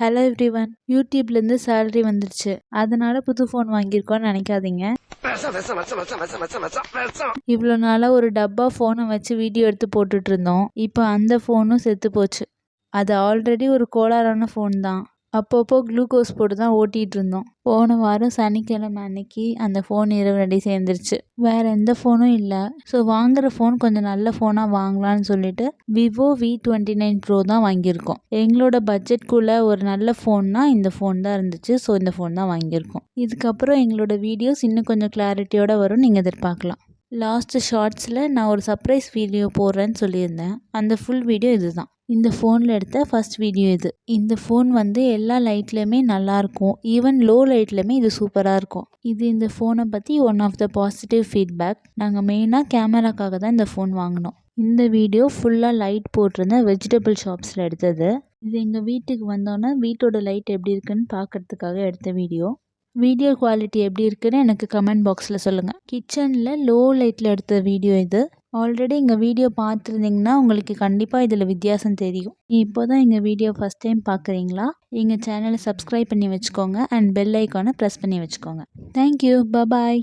Hello everyone யூடியூப்லேருந்து salary வந்துருச்சு. அதனால புது ஃபோன் வாங்கியிருக்கோன்னு நினைக்காதீங்க. இவ்வளோ நாளாக ஒரு டப்பா ஃபோனை வச்சு வீடியோ எடுத்து போட்டுட்டு இருந்தோம். இப்போ அந்த ஃபோனும் செத்து போச்சு. அது ஆல்ரெடி ஒரு கோளாறான ஃபோன் தான். அப்பப்போ குளுக்கோஸ் போட்டு தான் ஓட்டிகிட்டு இருந்தோம் போன வாரம் சனிக்கிழமை அன்னைக்கு அந்த ஃபோன் இரவு ரெடி சேர்ந்துருச்சு. வேறு எந்த ஃபோனும் இல்லை. ஸோ வாங்குற ஃபோன் கொஞ்சம் நல்ல ஃபோனாக வாங்கலாம்னு சொல்லிட்டு Vivo V twenty nine pro தான் வாங்கியிருக்கோம். எங்களோட பட்ஜெட்குள்ளே ஒரு நல்ல ஃபோன்னா இந்த ஃபோன் தான் இருந்துச்சு. ஸோ இந்த ஃபோன் தான் வாங்கியிருக்கோம். இதுக்கப்புறம் எங்களோட வீடியோஸ் இன்னும் கொஞ்சம் கிளாரிட்டியோடு வரும். நீங்கள் எதிர்பார்க்கலாம். லாஸ்ட்டு ஷார்ட்ஸில் நான் ஒரு சர்ப்ரைஸ் வீடியோ போடுறேன்னு சொல்லியிருந்தேன். அந்த ஃபுல் வீடியோ இதுதான். இந்த ஃபோனில் எடுத்த ஃபஸ்ட் வீடியோ இது. இந்த ஃபோன் வந்து எல்லா லைட்லேயுமே நல்லாயிருக்கும் ஈவன் லோ லைட்லேயுமே இது சூப்பராக இருக்கும். இது இந்த ஃபோனை பற்றி one of the positive feedback நாங்கள் மெயினாக கேமராக்காக தான் இந்த ஃபோன் வாங்கினோம். இந்த வீடியோ ஃபுல்லாக லைட் போட்டிருந்த வெஜிடபிள் ஷாப்ஸில் எடுத்தது. இது எங்கள் வீட்டுக்கு வந்தோன்னே வீட்டோட லைட் எப்படி இருக்குன்னு பார்க்கறதுக்காக எடுத்த வீடியோ வீடியோ குவாலிட்டி எப்படி இருக்குன்னு எனக்கு கமெண்ட் பாக்ஸில் சொல்லுங்கள் கிச்சனில் லோ லைட்டில் எடுத்த வீடியோ இது. ஆல்ரெடி எங்கள் வீடியோ பார்த்துருந்தீங்கன்னா உங்களுக்கு கண்டிப்பாக இதில் வித்தியாசம் தெரியும். இப்போ தான் எங்கள் வீடியோ ஃபஸ்ட் டைம் பார்க்குறீங்களா எங்கள் சேனலை சப்ஸ்கிரைப் பண்ணி வச்சுக்கோங்க அண்ட் பெல் ஐக்கானை ப்ரெஸ் பண்ணி வச்சுக்கோங்க. Thank you bye bye